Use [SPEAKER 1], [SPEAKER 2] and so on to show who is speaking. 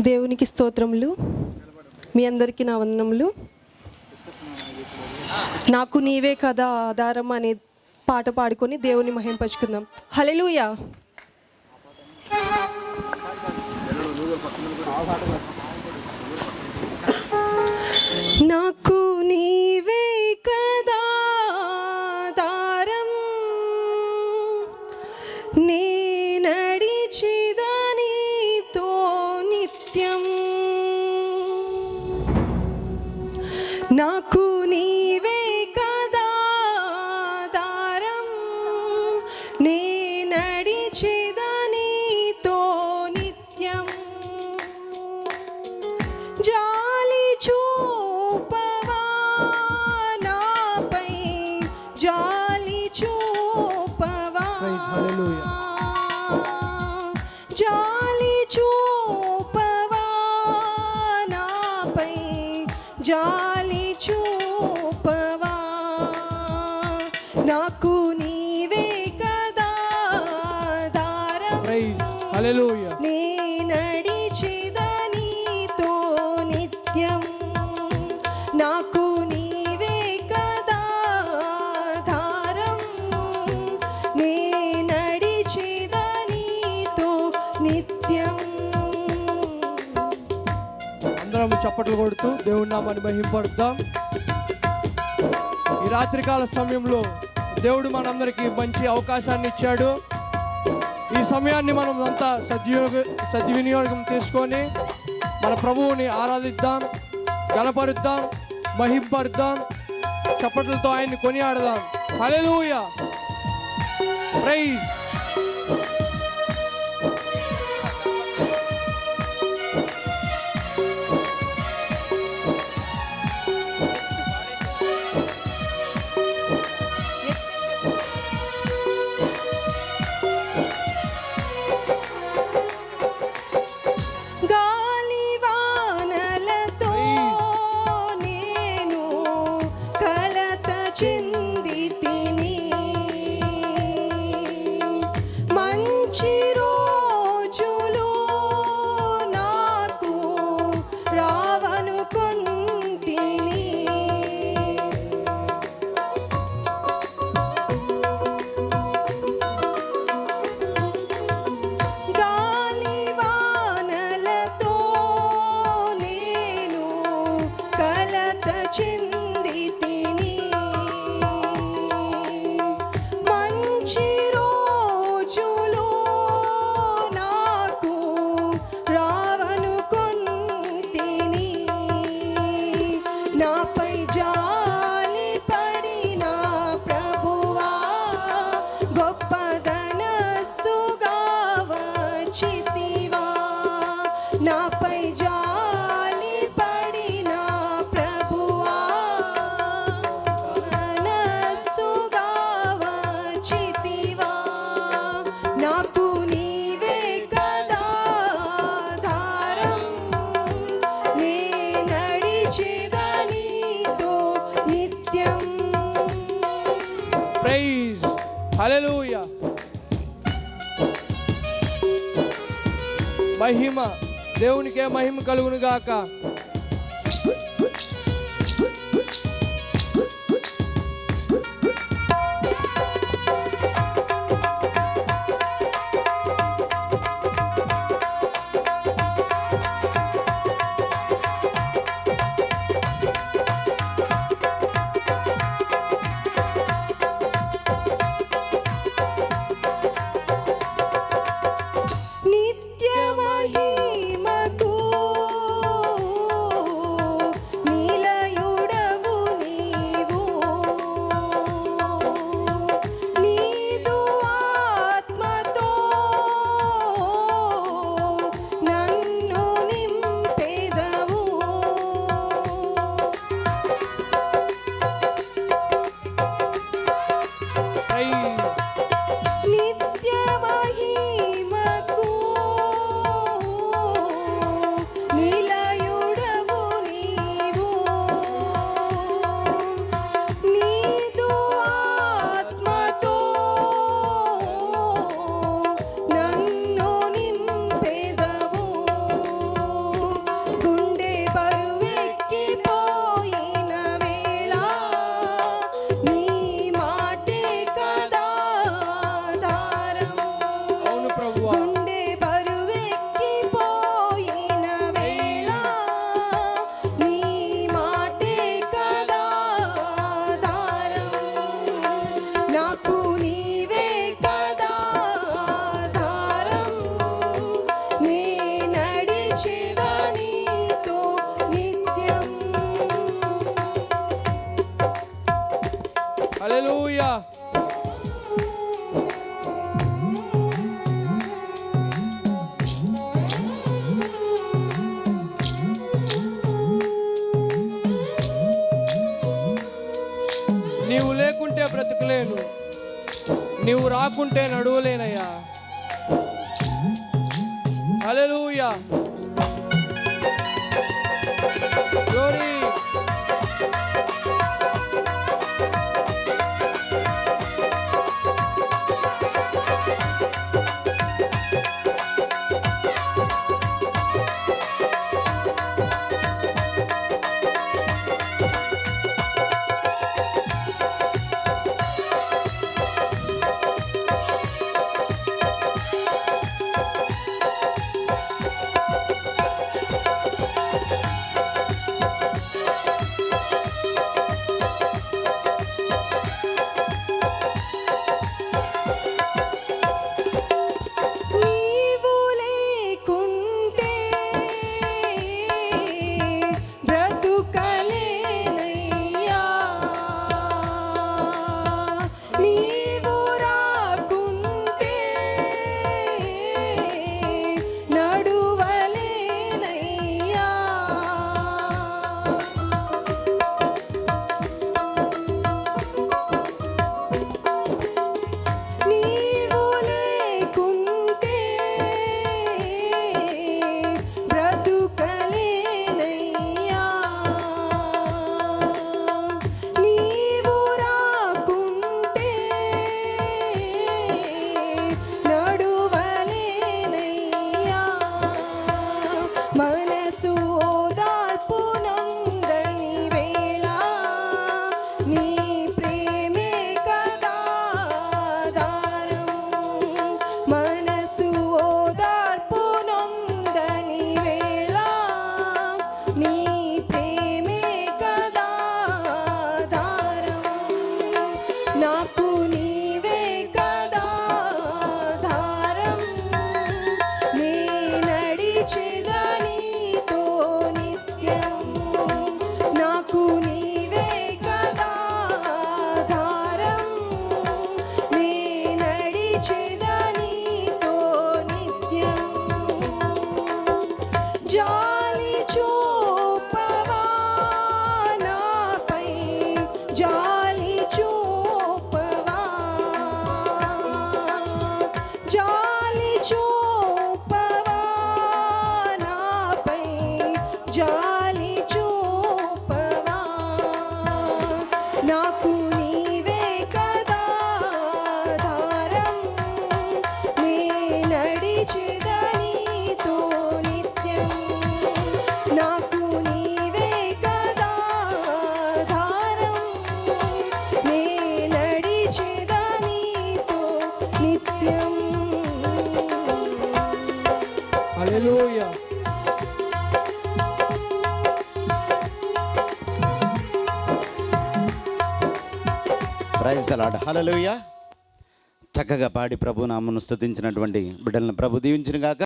[SPEAKER 1] దేవునికి స్తోత్రములు. మీ అందరికీ నా వందనములు. నాకు నీవే కదా ఆధారం అనే పాట పాడుకొని దేవుని మహింపచుకుందాం హల్లెలూయా. నాకు నాకు
[SPEAKER 2] చప్పట్లు కొడుతూ దేవుడి నామాన్ని మహింపడుద్దాం ఈ రాత్రికాల సమయంలో దేవుడు మనందరికీ మంచి అవకాశాన్ని ఇచ్చాడు. ఈ సమయాన్ని మనం అంతా సద్వినియోగ సద్వినియోగం చేసుకొని మన ప్రభువుని ఆరాధిద్దాం గణపరుద్దాం మహింపరుద్దాం చప్పట్లతో ఆయన్ని కొనియాడదాం. హల్లెలూయా. ప్రైజ్. మహిమ దేవునికే మహిమ కలుగును గాక వాకుంటే నడువలేనయ్యా.
[SPEAKER 3] ప్రైజ్ దలాడ్ చక్కగా పాడి ప్రభు నామను స్థుతించినటువంటి బిడ్డలను ప్రభు దీవించిన గాక